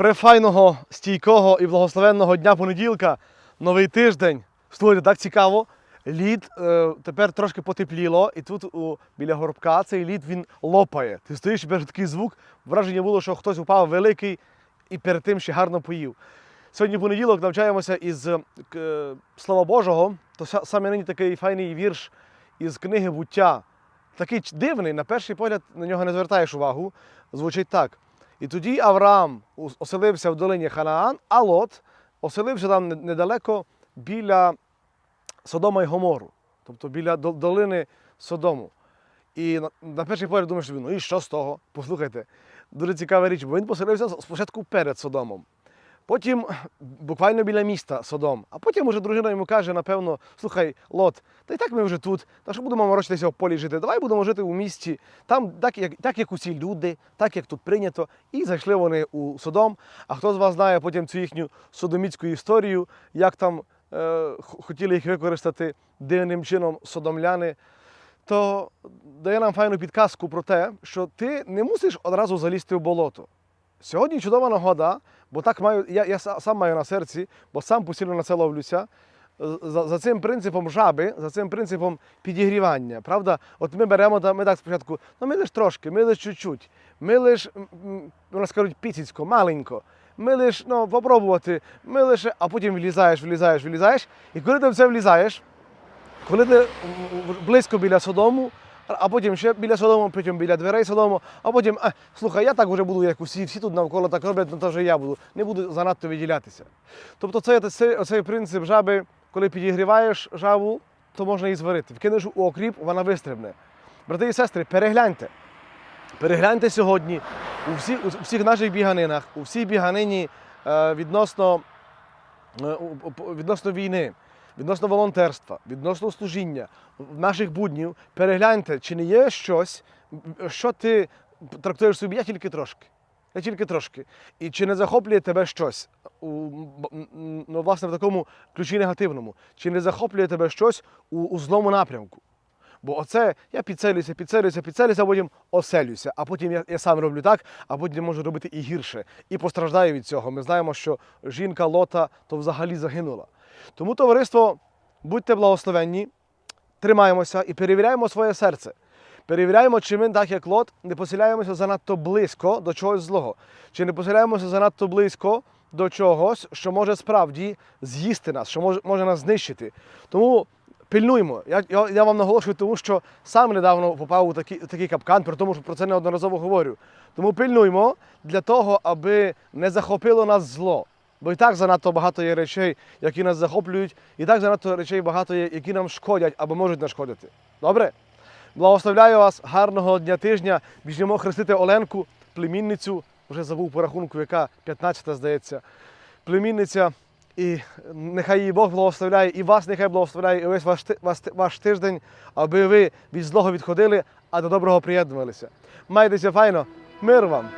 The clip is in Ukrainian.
префайного, стійкого і благословенного дня понеділка, новий тиждень. Слухайте, так цікаво. Лід е, тепер трошки потепліло, і тут у, біля горобка цей лід він лопає. Ти стоїш береш такий звук. Враження було, що хтось упав великий і перед тим ще гарно поїв. Сьогодні понеділок навчаємося із е, Слова Божого, то саме нині такий файний вірш із книги буття. Такий дивний, на перший погляд на нього не звертаєш увагу. Звучить так. І тоді Авраам оселився в долині Ханаан, а Лот оселився там недалеко біля Содома і Гомору, тобто біля долини Содому. І на, перший погляд думаєш ну і що з того? Послухайте, дуже цікава річ, бо він поселився спочатку перед Содомом. Потім буквально біля міста Содом. А потім уже дружина йому каже, напевно, слухай, Лот, та й так ми вже тут, та що будемо морочитися в полі жити? Давай будемо жити у місті, там так як, так, як усі люди, так як тут прийнято. І зайшли вони у Содом. А хто з вас знає потім цю їхню содоміцьку історію, як там е, хотіли їх використати дивним чином содомляни, то дає нам файну підказку про те, що ти не мусиш одразу залізти в болото. Сьогодні чудова нагода, бо так маю, я, я сам маю на серці, бо сам постійно на це ловлюся. За, за цим принципом жаби, за цим принципом підігрівання. Правда, от ми беремо ми так спочатку, ну ми лиш трошки, ми лиш чуть-чуть, ми лиш, м, вона скажуть, піціцько, маленько. Ми лиш ну, попробувати, ми лише, а потім влізаєш, влізаєш, влізаєш. І коли ти в це влізаєш, коли ти близько біля Содому, а потім ще біля Содому, потім біля дверей Содому, а потім, а, слухай, я так вже буду, як усі, всі тут навколо так роблять, ну то вже я буду, не буду занадто виділятися. Тобто це, це оцей принцип жаби, коли підігріваєш жабу, то можна її зварити. Вкинеш у окріп, вона вистрибне. Брати і сестри, перегляньте. Перегляньте сьогодні у, всі, у всіх наших біганинах, у всій біганині е, відносно, е, відносно війни, відносно волонтерства, відносно служіння, наших буднів, перегляньте, чи не є щось, що ти трактуєш собі, я тільки трошки. Я тільки трошки. І чи не захоплює тебе щось у, ну, власне, в такому ключі негативному? Чи не захоплює тебе щось у, у злому напрямку? Бо оце я підцелюся, підцелюся, підцелюся, а потім оселюся, а потім я, я сам роблю так, а потім можу робити і гірше. І постраждаю від цього. Ми знаємо, що жінка Лота то взагалі загинула. Тому, товариство, будьте благословенні, тримаємося і перевіряємо своє серце. Перевіряємо, чи ми, так як Лот, не поселяємося занадто близько до чогось злого, чи не поселяємося занадто близько до чогось, що може справді з'їсти нас, що може, може нас знищити. Тому пильнуймо. Я, я, я вам наголошую, тому що сам недавно попав у такий, такий капкан, при тому, що про це неодноразово говорю. Тому пильнуймо для того, аби не захопило нас зло. Бо і так занадто багато є речей, які нас захоплюють, і так занадто речей багато є, які нам шкодять або можуть нашкодити. Добре? Благословляю вас, гарного дня тижня. Біжимо хрестити Оленку, племінницю, вже забув по рахунку, яка 15-та здається. Племінниця. І нехай її Бог благословляє, і вас нехай благословляє, і весь ваш, ваш, ваш тиждень, аби ви від злого відходили, а до доброго приєднувалися. Майтеся файно, мир вам!